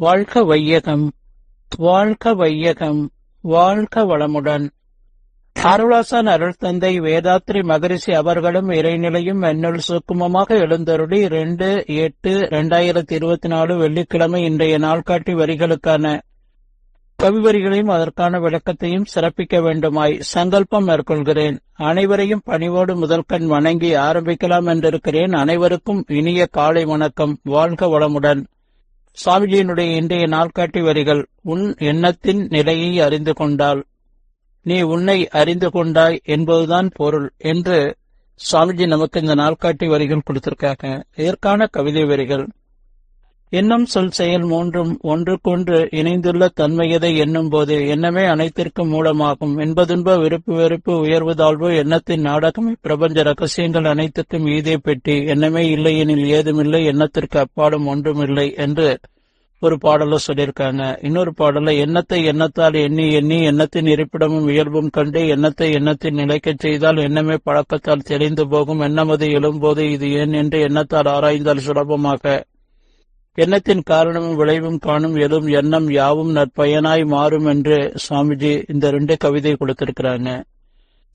வாழ்க வையகம் வாழ்க வையகம் வாழ்க வளமுடன். அருளாசன் அருள் தந்தை வேதாத்ரி மகரிஷி அவர்களும் இறைநிலையும் என்னுள் சுக்குமமாக எழுந்தருளி ரெண்டு எட்டு இரண்டாயிரத்தி இருபத்தி நாலு வெள்ளிக்கிழமை இன்றைய நாள்காட்டி வரிகளுக்கான கவிவரிகளையும் அதற்கான விளக்கத்தையும் சிறப்பிக்க வேண்டுமாய் சங்கல்பம் மேற்கொள்கிறேன். அனைவரையும் பணிவோடு முதல்கண் வணங்கி ஆரம்பிக்கலாம் என்றிருக்கிறேன். அனைவருக்கும் இனிய காலை வணக்கம். வாழ்க வளமுடன். சுவாமிஜியினுடைய இன்றைய நாள்காட்டி வரிகள் உன் எண்ணத்தின் நிலையை அறிந்து கொண்டால். நீ உன்னை அறிந்து கொண்டாய் என்பதுதான் பொருள் என்று சுவாமிஜி நமக்கு இந்த நாள்காட்டி வரிகள் கொடுத்திருக்காங்க. இதற்கான கவிதை வரிகள் எண்ணம் சொல் செயல் மூன்றும் ஒன்றுக்கொன்று இணைந்துள்ள தன்மையதை எண்ணும் போது எண்ணமே அனைத்திற்கும் மூலமாகும். இன்பதுன்ப விருப்பு வெறுப்பு உயர்வு தாழ்வு எண்ணத்தின் நாடகம். பிரபஞ்ச ரகசியங்கள் அனைத்துக்கும் ஈதே பெட்டி. எண்ணமே இல்லை எனில் ஏதுமில்லை எண்ணத்திற்கு அப்பாலும் ஒன்றுமில்லை என்று ஒரு பாடல சொல்லியிருக்காங்க. இன்னொரு பாடல எண்ணத்தை எண்ணத்தால் எண்ணி எண்ணி எண்ணத்தின் இருப்பிடமும் இயல்பும் கண்டு எண்ணத்தை எண்ணத்தின் நிலைக்கச் செய்தால் எண்ணமே பழக்கத்தால் தெளிந்து போகும். எண்ணமது எழும்போது இது ஏன் என்று எண்ணத்தால் ஆராய்ந்தால் சுலபமாக எண்ணத்தின் காரணமும் விளைவும் காணும் எழும் எண்ணம் யாவும் நற்பயனாய் மாறும் என்று சுவாமிஜி இந்த ரெண்டு கவிதை கொடுத்திருக்கிறாங்க.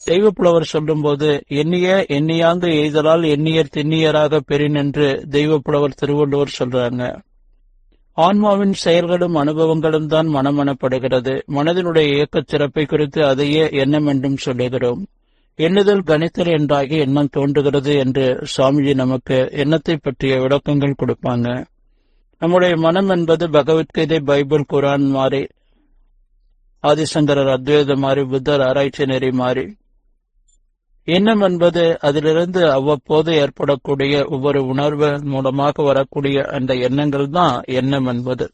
தெய்வப்புலவர் சொல்லும்போது எண்ணிய எண்ணியாங்கு எய்தலால் எண்ணியர் திண்ணியராக பெறின் என்று தெய்வப்புலவர் திருவள்ளுவர் சொல்றாங்க. ஆன்மாவின் செயல்களும் அனுபவங்களும் தான் மனமனப்படுகிறது. மனதினுடைய இயக்க சிறப்பை குறித்து அதையே எண்ணம் என்றும் சொல்லுகிறோம். எண்ணுதல் கணித்தல் என்றாகி எண்ணம் தோன்றுகிறது என்று சுவாமிஜி நமக்கு எண்ணத்தை பற்றிய விளக்கங்கள் கொடுப்பாங்க. நம்முடைய மனம் என்பது பகவத்கீதை பைபிள் குரான் மாறி ஆதிசங்கரர் அத்வைத மாறி புத்தர் ஆராய்ச்சி நெறி மாறி. எண்ணம் என்பது அதிலிருந்து அவ்வப்போது ஏற்படக்கூடிய ஒவ்வொரு உணர்வு மூலமாக வரக்கூடிய அந்த எண்ணங்கள் தான் எண்ணம் என்பது.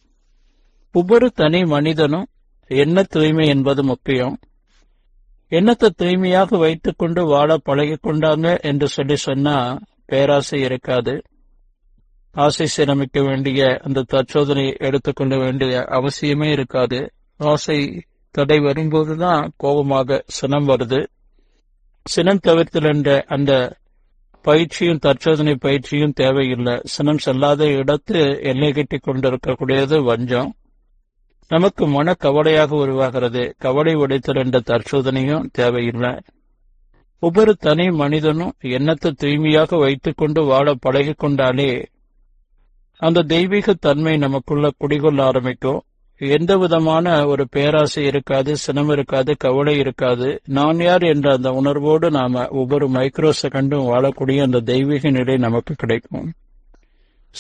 ஒவ்வொரு தனி மனிதனும் எண்ண தூய்மை என்பது முக்கியம். எண்ணத்தை தூய்மையாக வைத்துக்கொண்டு வாழ பழகி கொண்டாங்க என்று சொல்லி சொன்னா பேராசை இருக்காது. ஆசை சிரமிக்க வேண்டிய அந்த தற்சோதனை எடுத்துக்கொள்ள வேண்டிய அவசியமே இருக்காது. ஆசை தடை வரும்போதுதான் கோபமாக சினம் வருது. சினம் தவிர்த்தல் என்ற அந்த பயிற்சியும் தற்சோதனை பயிற்சியும் தேவையில்லை. சினம் செல்லாத இடத்து எல்லை கட்டி கொண்டிருக்கக்கூடியது வஞ்சம். நமக்கு மன கவலையாக உருவாகிறது. கவலை உடைத்தல் என்ற தற்சோதனையும் தேவையில்லை. ஒவ்வொரு தனி மனிதனும் எண்ணத்தை தூய்மையாக வைத்துக்கொண்டு வாழ பழகிக்கொண்டாலே அந்த தெய்வீக தன்மை நமக்குள்ள குடிகொள்ள ஆரம்பிக்கும். எந்த விதமான ஒரு பேராசை இருக்காது சினம் இருக்காது கவலை இருக்காது. நான் யார் என்ற அந்த உணர்வோடு நாம ஒவ்வொரு மைக்ரோ செகண்டும் வாழக்கூடிய அந்த தெய்வீக நிலை நமக்கு கிடைக்கும்.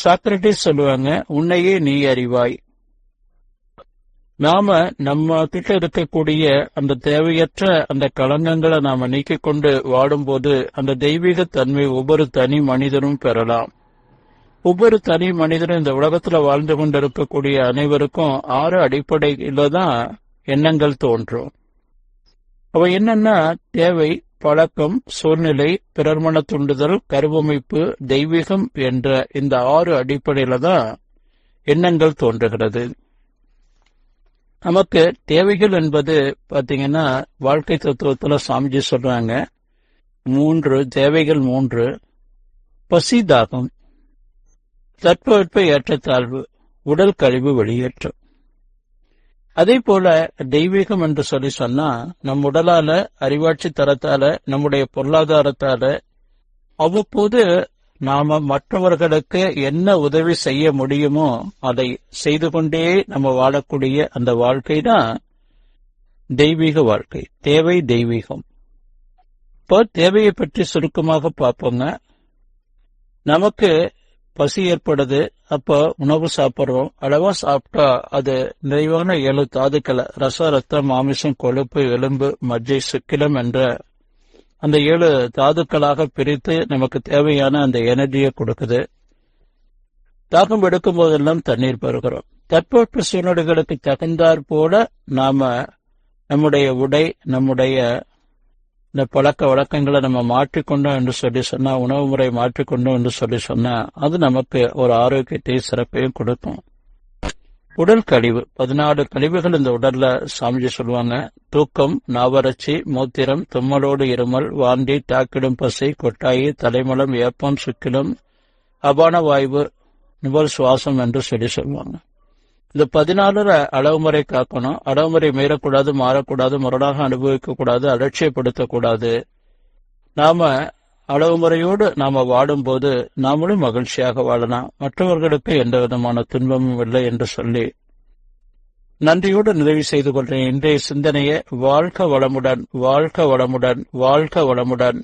சாக்ரட்டிஸ் சொல்லுவாங்க உன்னையே நீ அறிவாய். நாம நம்ம கிட்ட இருக்கக்கூடிய அந்த தேவையற்ற அந்த களங்கங்களை நாம நீக்கிக் கொண்டு வாடும்போது அந்த தெய்வீக தன்மை ஒவ்வொரு தனி மனிதனும் பெறலாம். ஒவ்வொரு தனி மனிதனும் இந்த உலகத்துல வாழ்ந்து கொண்டிருக்கக்கூடிய அனைவருக்கும் ஆறு அடிப்படையில தான் எண்ணங்கள் தோன்றும். அவ என்னன்னா தேவை பழக்கம் சூழ்நிலை பிறர்மன தூண்டுதல் கருவமைப்பு தெய்வீகம் என்ற இந்த ஆறு அடிப்படையில தான் எண்ணங்கள் தோன்றுகிறது. நமக்கு தேவைகள் என்பது பாத்தீங்கன்னா வாழ்க்கை தத்துவத்துல சாமிஜி சொல்றாங்க. மூன்று தேவைகள் மூன்று பசி தாகம் தட்பவெட்ப ஏற்றத்தாழ்வு உடல் கழிவு வெளியேற்றம். அதே போல தெய்வீகம் என்று சொல்லி சொன்னா நம் உடலால அறிவாட்சி தரத்தால நம்முடைய பொருளாதாரத்தால அவ்வப்போது நாம மற்றவர்களுக்கு என்ன உதவி செய்ய முடியுமோ அதை செய்து கொண்டே நம்ம வாழக்கூடிய அந்த வாழ்க்கை தான் தெய்வீக வாழ்க்கை தேவை தெய்வீகம். இப்போ தேவையை பற்றி சுருக்கமாக பார்ப்போங்க. நமக்கு பசி ஏற்படுது அப்போ உணவு சாப்பிட்றோம். அளவா சாப்பிட்டா அது நிறைவான ஏழு தாதுக்களை ரச ரத்தம் மாமிசம் கொழுப்பு எலும்பு மஜ்ஜை சுக்கிலம் என்ற அந்த ஏழு தாதுக்களாக பிரித்து நமக்கு தேவையான அந்த எனர்ஜியை கொடுக்குது. தாகம் எடுக்கும் போதெல்லாம் தண்ணீர் பெறுகிறோம். தட்பவெட்ப சூழ்நிலைகளுக்கு தகுந்தாற் போல நாம நம்முடைய உடை நம்முடைய இந்த பழக்க வழக்கங்களை நம்ம மாற்றிக்கொண்டோம் என்று சொல்லி சொன்னா உணவு முறை மாற்றிக்கொண்டோம் என்று சொல்லி சொன்னா அது நமக்கு ஒரு ஆரோக்கியத்தையும் சிறப்பையும் கொடுக்கும். உடல் கழிவு. பதினாலு கழிவுகள் இந்த உடல்ல சாமிஜி சொல்லுவாங்க. தூக்கம் நாவரச்சி மூத்திரம் தும்மலோடு இருமல் வாந்தி தாக்கிடும் பசை கொட்டாயி தலைமலம் ஏப்பம் சுக்கிலம் அபான வாய்வு நிபல் சுவாசம் என்று சொல்லி சொல்லுவாங்க. இந்த பதினாலு அளவுமுறை காக்கணும். அளவுமுறை மீறக்கூடாது மாறக்கூடாது முரணாக அனுபவிக்க கூடாது அலட்சியப்படுத்தக்கூடாது. நாம அளவுமுறையோடு நாம வாடும்போது நாமளும் மகிழ்ச்சியாக வாழலாம். மற்றவர்களுக்கு எந்த விதமான துன்பமும் இல்லை என்று சொல்லி நன்றியோடு நிறைவு செய்து கொள்கிறேன். இன்றைய சிந்தனையை வாழ்க வளமுடன் வாழ்க வளமுடன் வாழ்க வளமுடன்.